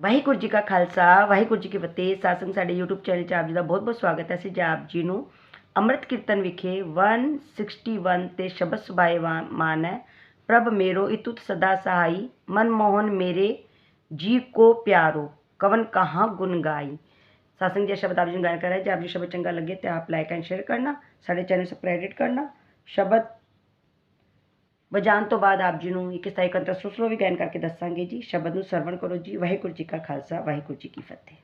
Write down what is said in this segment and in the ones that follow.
ਵਾਹਿਗੁਰੂ ਜੀ ਕਾ ਖਾਲਸਾ ਵਾਹਿਗੁਰੂ ਜੀ ਕੀ ਫਤਿਹ ਸਾਸੰਗ ਸਾਡੇ YouTube channel 'ਚ ਆਪ ਜੀ ਦਾ ਬਹੁਤ-ਬਹੁਤ ਸਵਾਗਤ ਹੈ ਅਸੀਂ ਜੀ ਆਪ ਜੀ ਨੂੰ ਅੰਮ੍ਰਿਤ ਕੀਰਤਨ ਵਿਖੇ 161 ਤੇ ਸ਼ਬਦ ਸੁਭਾਏ ਵਾ- ਮਾਨ ਹੈ ਪ੍ਰਭ ਮੇਰੋ ਇਤੁਤ ਸਦਾ ਸਹਾਈ ਮਨ ਮੋਹਨ ਮੇਰੇ ਜੀ ਕੋ ਪਿਆਰੋ ਕਵਨ ਕਹਾਂ ਗੁਣ ਗਾਈ ਸਾਸੰਗ ਜੀ ਸ਼ਬਦ ਆਪ ਜੀ ਨੂੰ ਗਾਇਨ ਕਰ ਰਿਹਾ ਜੇ ਆਪ ਜੀ ਸ਼ਬਦ ਚੰਗਾ ਲੱਗੇ ਤੇ ਆਪ ਲਾਈਕ ਐਂਡ ਸ਼ੇਅਰ ਕਰਨਾ ਸਾਡੇ ਚੈਨਲ ਸਬਸਕ੍ਰਾਈਬ ਕਰਨਾ ਸ਼ਬਦ ਵਜਾਉਣ ਤੋਂ ਬਾਅਦ ਆਪ ਜੀ ਨੂੰ ਇੱਕ ਸਥਾਈ ਕੰਤਰ ਸੁਸਲੋ ਵੀ ਗਾਇਨ ਕਰਕੇ ਦੱਸਾਂਗੇ ਜੀ। ਸ਼ਬਦ ਨੂੰ ਸਰਵਣ ਕਰੋ ਜੀ। ਵਾਹਿਗੁਰੂ ਜੀ ਕਾ ਖਾਲਸਾ, ਵਾਹਿਗੁਰੂ ਜੀ ਕੀ ਫਤਿਹ।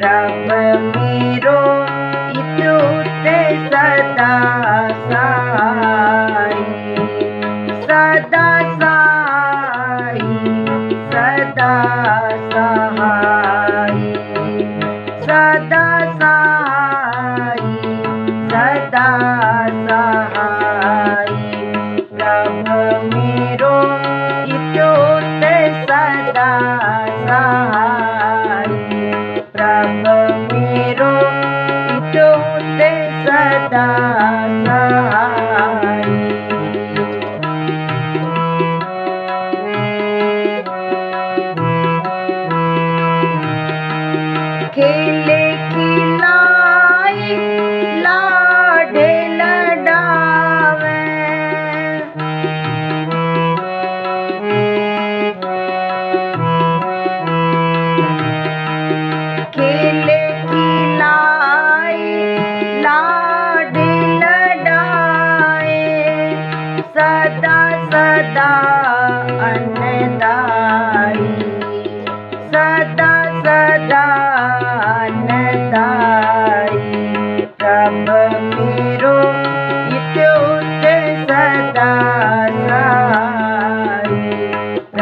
प्रभमीरो इत्युक्ते सदा सदा साई सदा सहाय सदा साई सदा सहाय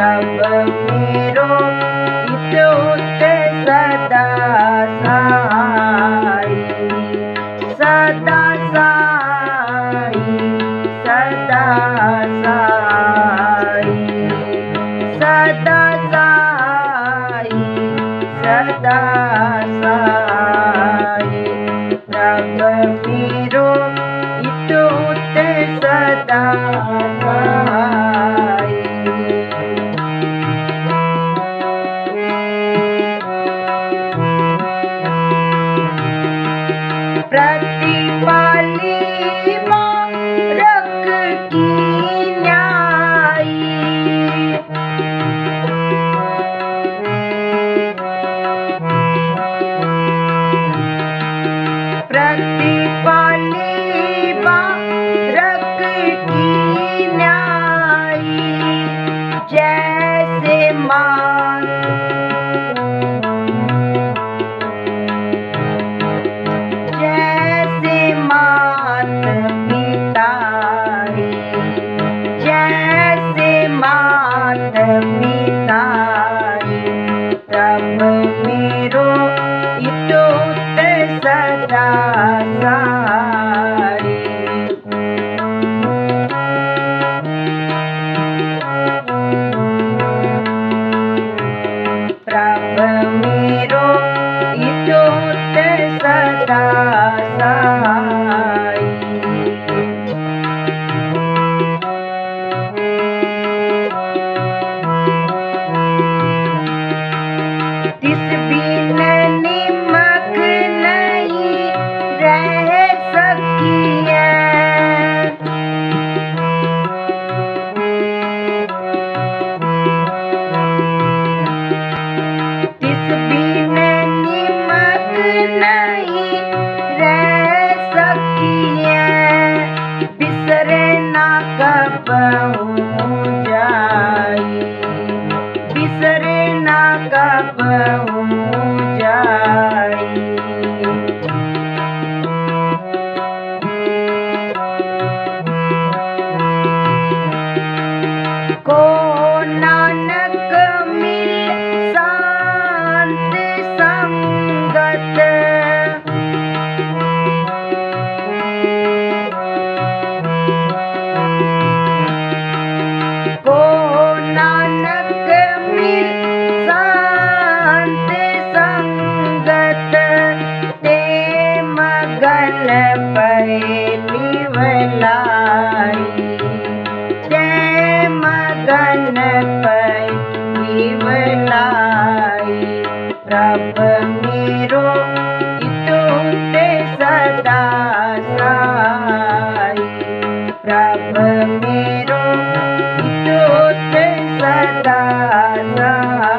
मीरो सदा साई। सदा साई सदा साई। सदा साई सदा साई। रब मेरो kabar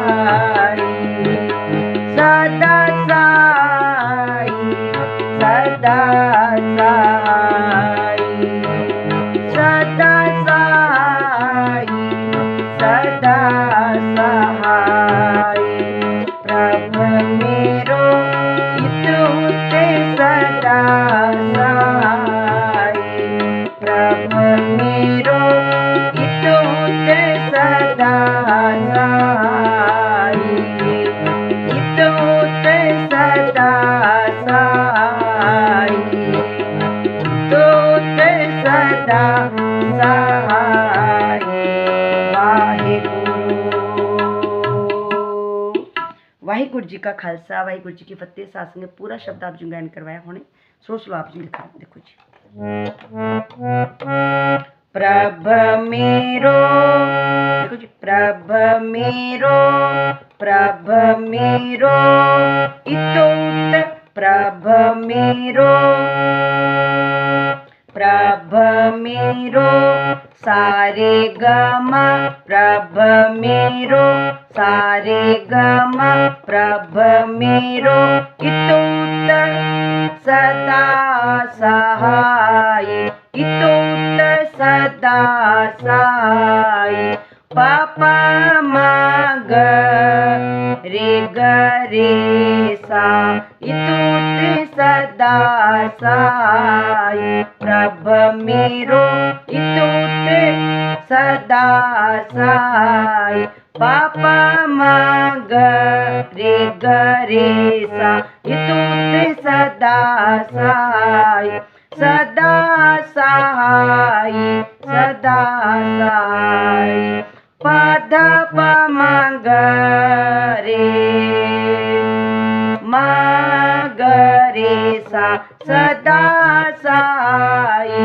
Ah. ਵਾਹਿਗੁਰੂ ਜੀ ਕਾ ਖਾਲਸਾ ਵਾਹਿਗੁਰੂ ਜੀ ਕੀ ਫਤਿਹ ਸਾਸੰਗ ਪੂਰਾ ਸ਼ਬਦ ਆਪ ਜੀ ਗਾਇਨ ਕਰਵਾਇਆ ਹੁਣੇ ਸੋ ਸਲੋ ਆਪ ਜੀ ਲਿਖਾ ਦੇਖੋ ਜੀ ਪ੍ਰਭ ਮੇਰੋ ਦੇਖੋ ਜੀ ਪ੍ਰਭ ਮੇਰੋ ਪ੍ਰਭ ਮੇਰੋ ਇਤੋਤ ਪ੍ਰਭ ਮੇਰੋ प्रभ मेरो सारे गम प्रभ मेरो सारे गम प्रभ मेरो इतुत सदा सहाय इतुत सदा सहाय पाप माग रे ग रे सा इतुत सदा सहाय प्रभ मेरो इतुत सदा सहाय पाप माग रे ग रे सा इतुत सदा सहाय सदा सहाय सदा सहाय पद माग रे सदा साई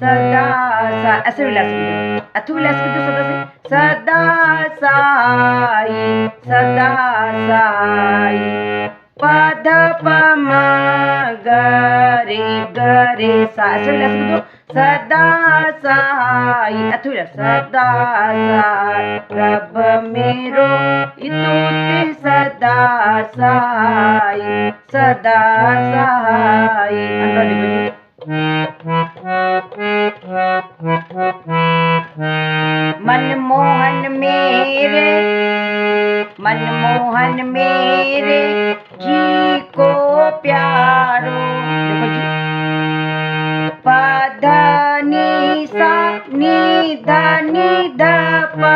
सदा सा ऐसे विलास कीजिए अथु विलास कीजिए सदा से सदा साई सदा साई पद पमा गरे गरे सा ऐसे विलास कीजिए सदा सहाय अथुर सदा सहाय रब मेरो इतुते सदा सहाय सदा सहाय मनमोहन मेरे मनमोहन मेरे जी को प्यारो देखो जी धनी सा नी धनी प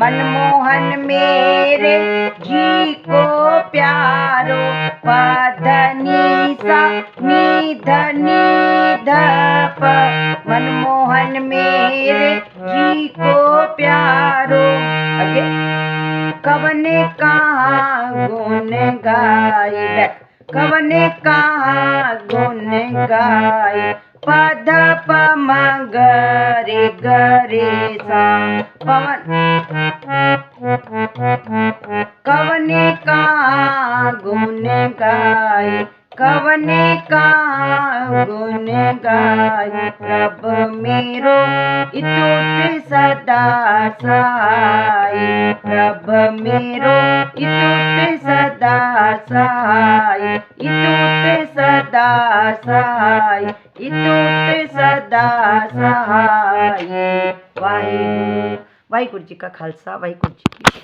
मनमोहन मेरे जी को प्यारो। पधनी सा नी धनी ध प मनमोहन मेरे जी को प्यारो। आगे। कवने कहाँ गुन गाय कवन कहाँ गुन गाय म गरे गरे पवन। कवने का गुण गाई? कवने का गुण गाय? रब मेरो इतुत सदा सहाय। रब मेरो इतुत सदा सहाय। इतुत सदा सहाय। इतुत सदा सहाय। वाहे वाहिगुरु जी का खालसा, वाहिगुरु जी की